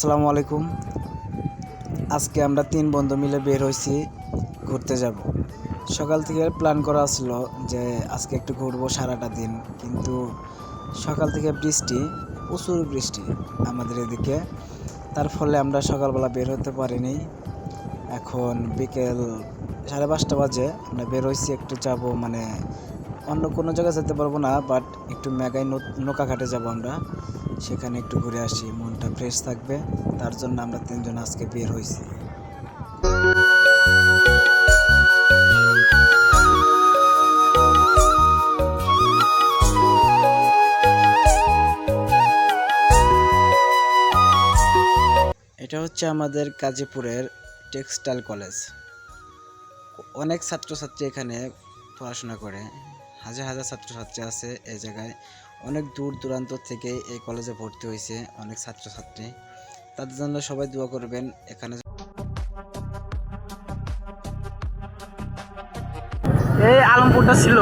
আসসালামু আলাইকুম। আজকে আমরা তিন বন্ধু মিলে বের হয়েছি ঘুরতে যাব। সকাল থেকে প্ল্যান করা ছিল যে আজকে একটু ঘুরবো সারাটা দিন, কিন্তু সকাল থেকে বৃষ্টি, প্রচুর বৃষ্টি আমাদের এদিকে। তার ফলে আমরা সকালবেলা বের হতে পারিনি। এখন বিকেল সাড়ে পাঁচটা বাজে, আমরা বের হয়েছি একটু যাব মানে অন্য কোনো জায়গায় যেতে পারব না বাট একটু মেঘায় নৌকা ঘাটে যাব আমরা। সেখানে একটু ঘুরে আসি, মনটা ফ্রেশ থাকবে। তার জন্য আমরা তিনজন আজকে বের হয়েছি এটা হচ্ছে আমাদের গাজীপুরের টেক্সটাইল কলেজ। অনেক ছাত্রছাত্রী এখানে পড়াশোনা করে। হাজার হাজার ছাত্রছাত্রী আছে এই জায়গায়। অনেক দূর দূরান্ত থেকে এই কলেজে ভর্তি হয়েছে অনেক ছাত্রছাত্রী। তাদের জন্য সবাই দোয়া করবেন এখানে এই আলমপুরটা ছিল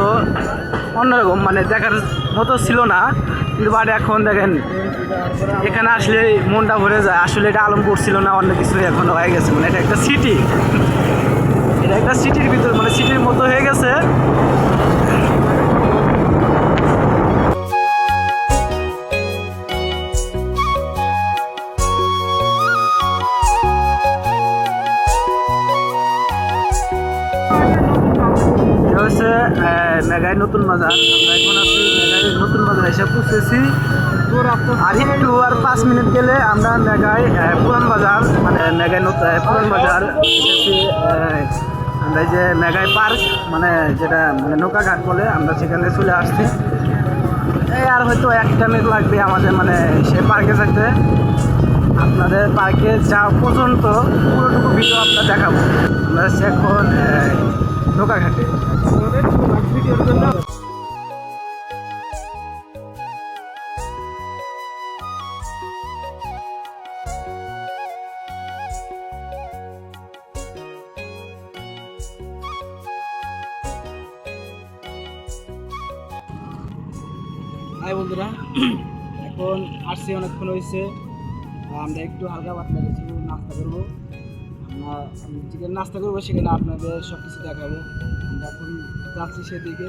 অন্যরকম মানে দেখার মতো ছিল না, কিন্তু বাট এখন দেখেন, এখানে আসলে মনটা ভরে যায়। আসলে এটা আলমপুর ছিল না, অন্য কিছু এখন হয়ে গেছে। মানে এটা একটা সিটি এটা একটা সিটির ভিতর মানে সিটির মতো হয়ে গেছে। মেঘাই নতুন বাজার আমরা এখন মেঘাই নতুন বাজার এসে পৌঁছেছি। আর একটু আর পাঁচ মিনিট গেলে আমরা মেঘায় পুরান বাজার মানে মেঘায় পুরান বাজার আমরা যে মেঘাই পার্ক মানে যেটা মানে নৌকা ঘাট বলে, আমরা সেখানে চলে আসছি। এই আর হয়তো একটা মিনিট লাগবে আমাদের মানে সে পার্কে যেতে। আপনাদের পার্কে যাওয়া পর্যন্ত পুরোটুকু ভিডিও আমরা দেখাবো। আমরা এখন আহ, নৌকা ঘাটে হাই বন্ধুরা এখন আসছি অনেকক্ষণ হয়েছে আমরা একটু হালকা পাতলা কিছু নাস্তা করব। যেখানে নাস্তা করব সেখানে আপনাদের সব কিছু দেখাবো এখন যাচ্ছি সেদিকে।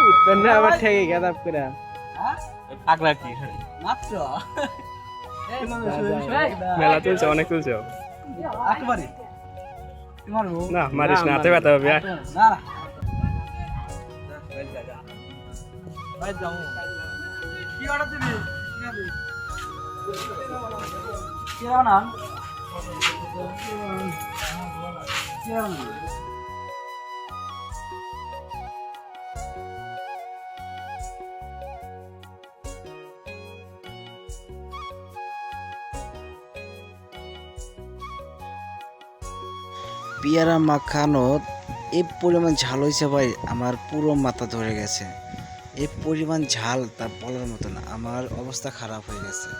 রে উৎপন্ন আবার ঠেকে গেদাপ করে। পাগলা কি? মাত্র? মেলা চলছে অনেক চলছে একবারে। না মারিস না হাতে ব্যথা হবে। না না। কি অর্ডার দিবি কি না কি না পেয়ারা মাখানো এই পরিমাণ ঝাল হয়েছে ভাই, আমার পুরো মাথা ধরে গেছে। এই পরিমাণ ঝাল তা বলার মতন আমার অবস্থা খারাপ হয়ে গেছে।